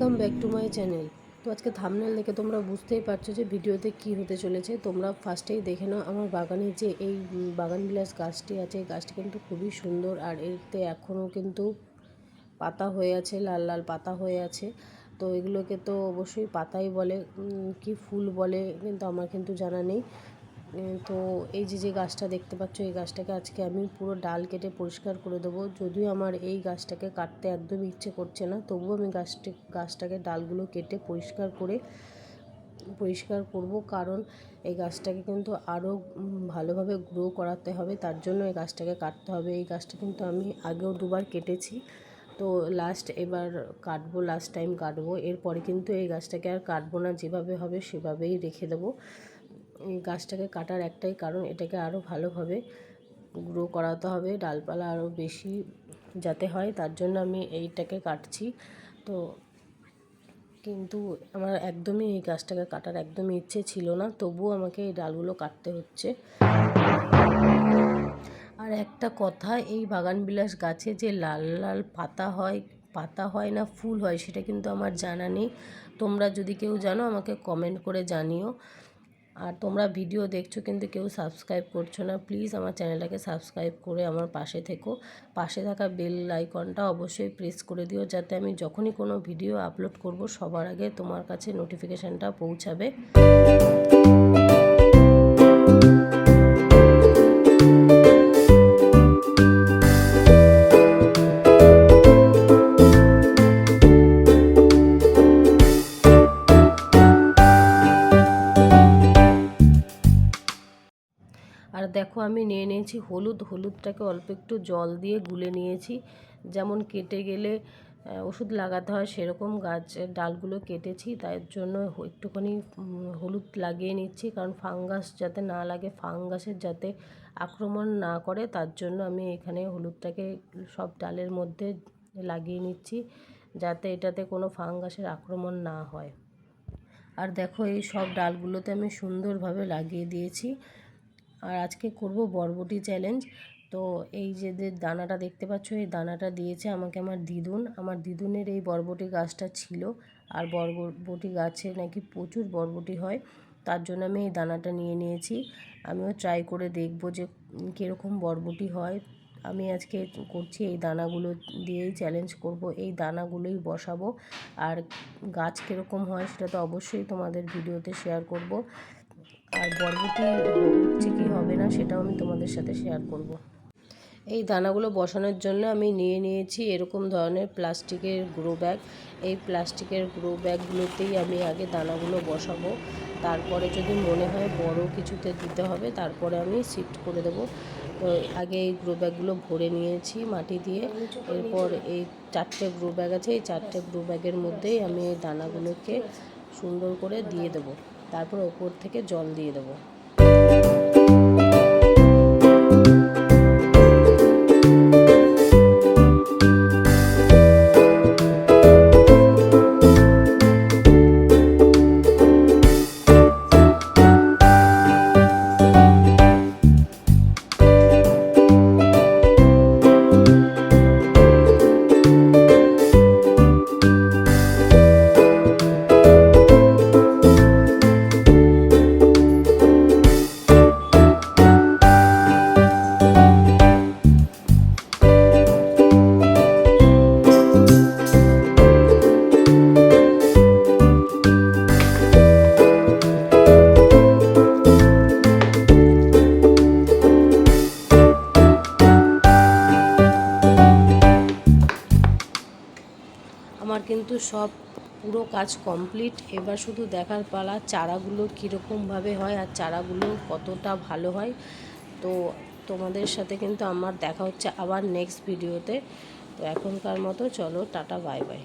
Channel তো আজকে thumbnail দেখে তোমরা বুঝতেই পারছ যে ভিডিওতে কি হতে চলেছে। তোমরা ফার্স্টেই দেখে নাও আমার বাগানে যে এই বাগান বিলাস গাছটি আছে। এই গাছটি কিন্তু খুবই সুন্দর আর এতে এখনও কিন্তু পাতা হয়ে আছে, লাল লাল পাতা হয়ে আছে। তো এগুলোকে তো অবশ্যই পাতাই বলে কি ফুল বলে, কিন্তু আমার কিন্তু জানা নেই। তো এই যে যে গাছটা দেখতে পাচ্ছ, এই গাছটাকে আজকে আমি পুরো ডাল কেটে পরিষ্কার করে দেবো। যদিও আমার এই গাছটাকে কাটতে একদমই ইচ্ছে করছে না, তবুও আমি গাছটি, গাছটাকে, ডালগুলো কেটে পরিষ্কার করে, পরিষ্কার করব। কারণ এই গাছটাকে কিন্তু আরও ভালোভাবে গ্রো করাতে হবে, তার জন্য এই গাছটাকে কাটতে হবে। এই গাছটা কিন্তু আমি আগেও দুবার কেটেছি, তো লাস্ট এবার কাটবো লাস্ট টাইম কাটবো। এরপরে কিন্তু এই গাছটাকে আর কাটবো না, যেভাবে হবে সেভাবেই রেখে দেবো। গাছটাকে কাটার একটাই কারণ, এটাকে আরও ভালোভাবে গ্রো করাতে হবে, ডালপালা আরও বেশি যাতে হয়, তার জন্য আমি এইটাকে কাটছি। তো কিন্তু আমার একদমই এই গাছটাকে কাটার একদমই ইচ্ছে ছিল না, তবুও আমাকে এই ডালগুলো কাটতে হচ্ছে। আর একটা কথা, এই বাগানবিলাস গাছে যে লাল লাল পাতা হয় পাতা হয় না, ফুল হয়, সেটা কিন্তু আমার জানা নেই। তোমরা যদি কেউ জানো, আমাকে কমেন্ট করে জানিও। আর তোমরা ভিডিও দেখছ কিন্তু কেউ সাবস্ক্রাইব করছ না প্লিজ আমার চ্যানেলটাকে সাবস্ক্রাইব করে আমার পাশে থেকো। পাশে থাকা বেল আইকনটা অবশ্যই প্রেস করে দিও যাতে আমি যখনই কোনো ভিডিও আপলোড করব, সবার আগে তোমার কাছে নোটিফিকেশানটা পৌঁছাবে। দেখো আমি নিয়ে নিয়েছি হলুদ, হলুদটাকে অল্প একটু জল দিয়ে গুলে নিয়েছি। যেমন কেটে গেলে ওষুধ লাগাতে হয় সেরকম গাছের ডালগুলো কেটেছি, তাই জন্য একটুখানি হলুদ লাগিয়ে নিচ্ছি। কারণ ফাঙ্গাস যাতে না লাগে, ফাঙ্গাসের যাতে আক্রমণ না করে, তার জন্য আমি এখানে হলুদটাকে সব ডালের মধ্যে লাগিয়ে নিচ্ছি, যাতে এটাতে কোনো ফাঙ্গাসের আক্রমণ না হয়। আর দেখো এই সব ডালগুলোতে আমি সুন্দরভাবে লাগিয়ে দিয়েছি। আর আজকে করব বরবটি চ্যালেঞ্জ। তো এই যে দানাটা দেখতে পাচ্ছ, এই দানাটা দিয়েছে আমাকে আমার দিদুন। আমার দিদুনের এই বরবটি গাছটা ছিল আর বরবটি গাছে নাকি প্রচুর বরবটি হয়, তার জন্য আমি এই দানাটা নিয়ে নিয়েছি। আমিও ট্রাই করে দেখব যে কীরকম বরবটি হয়। আমি আজকে করছি এই দানাগুলো দিয়েই চ্যালেঞ্জ করব, এই দানাগুলোই বসাবো। আর গাছ কীরকম হয় সেটা তো অবশ্যই তোমাদের ভিডিওতে শেয়ার করব। আর বরবটি হচ্ছে কি হবে না, সেটাও আমি তোমাদের সাথে শেয়ার করব। এই দানাগুলো বসানোর জন্য আমি নিয়ে নিয়েছি এরকম ধরনের প্লাস্টিকের গ্রো ব্যাগ এই প্লাস্টিকের গ্রো ব্যাগগুলোতেই আমি আগে দানাগুলো বসাবো। তারপরে যদি মনে হয় বড় কিছুতে দিতে হবে, তারপরে আমি শিফট করে দেবো। তো আগে এই গ্রো ব্যাগগুলো ভরে নিয়েছি মাটি দিয়ে। এরপর এই চারটে গ্রো ব্যাগ আছে, এই চারটে গ্রো ব্যাগের মধ্যেই আমি এই দানাগুলোকে সুন্দর করে দিয়ে দেবো। তারপর ওপর থেকে জল দিয়ে দেবো। আমার কিন্তু সব পুরো কাজ কমপ্লিট এবার শুধু দেখার পালা, চারাগুলো কীরকমভাবে হয় আর চারাগুলো কতটা ভালো হয়। তো তোমাদের সাথে কিন্তু আমার দেখা হচ্ছে আবার নেক্সট ভিডিওতে তো। এখনকার মতো চলো, টাটা বাই বাই